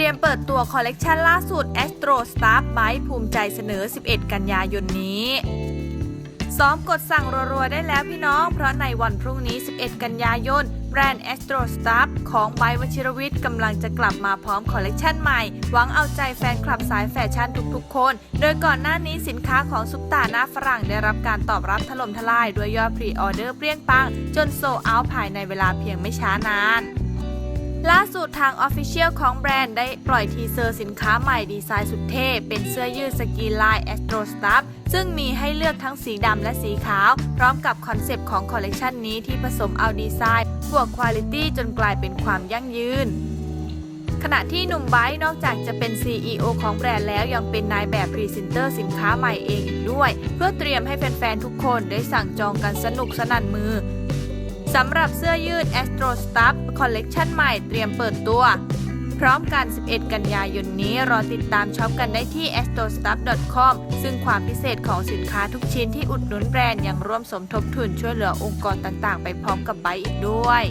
รียมเปิดตัวคอลเลกชันล่าสุด Astro Star Bike ภูมิใจเสนอ 11 กันยายนนี้ซ้อมกดสั่งรัวๆได้แล้วพี่น้อง เพราะในวันพรุ่งนี้ 11 กันยายน แบรนด์ Astro Star ของไบร์ทวชิรวิทย์กำลังจะกลับมาพร้อมคอลเลกชันใหม่ หวังเอาใจแฟนคลับสายแฟชั่นทุกๆคน โดยก่อนหน้านี้สินค้าของซุปตาหน้าฝรั่งได้รับการตอบรับถล่มทลายด้วยยอดพรีออเดอร์เปรี้ยงปัง จนโซเอาภายในเวลาเพียงไม่ช้านาน ล่าสุดทาง Official ของแบรนด์ได้ปล่อยทีเซอร์สินค้าใหม่ดีไซน์สุดเท่ เป็นเสื้อยืดสกีลาย Astro Stuff ซึ่งมีให้เลือกทั้งสีดำและสีขาว พร้อมกับคอนเซปต์ของคอลเลกชันนี้ที่ผสมเอาดีไซน์ บวกคุณ i t y จนกลายเป็นความยั่งยืนขณะที่หนุ่มไบร์นอกจากจะเป็น CEO ของแบรนด์แล้วยังเป็นนายแบบพรีเซนเตอร์สินค้าใหม่เองอีกด้วย เพื่อเตรียมให้แฟนๆ ทุกคนได้สั่งจองกันสนุกสนั่นมือ สำหรับเสื้อยืด Astro Stuff คอลเลกชันใหม่เตรียมเปิดตัว พร้อมกัน 11 กันยายนนี้ รอติดตามช็อปกันได้ที่ astrostuff.com ซึ่งความพิเศษของสินค้าทุกชิ้นที่อุดหนุนแบรนด์ยังร่วมสมทบทุนช่วยเหลือองค์กรต่างๆ ไปพร้อมกับไบอีกด้วย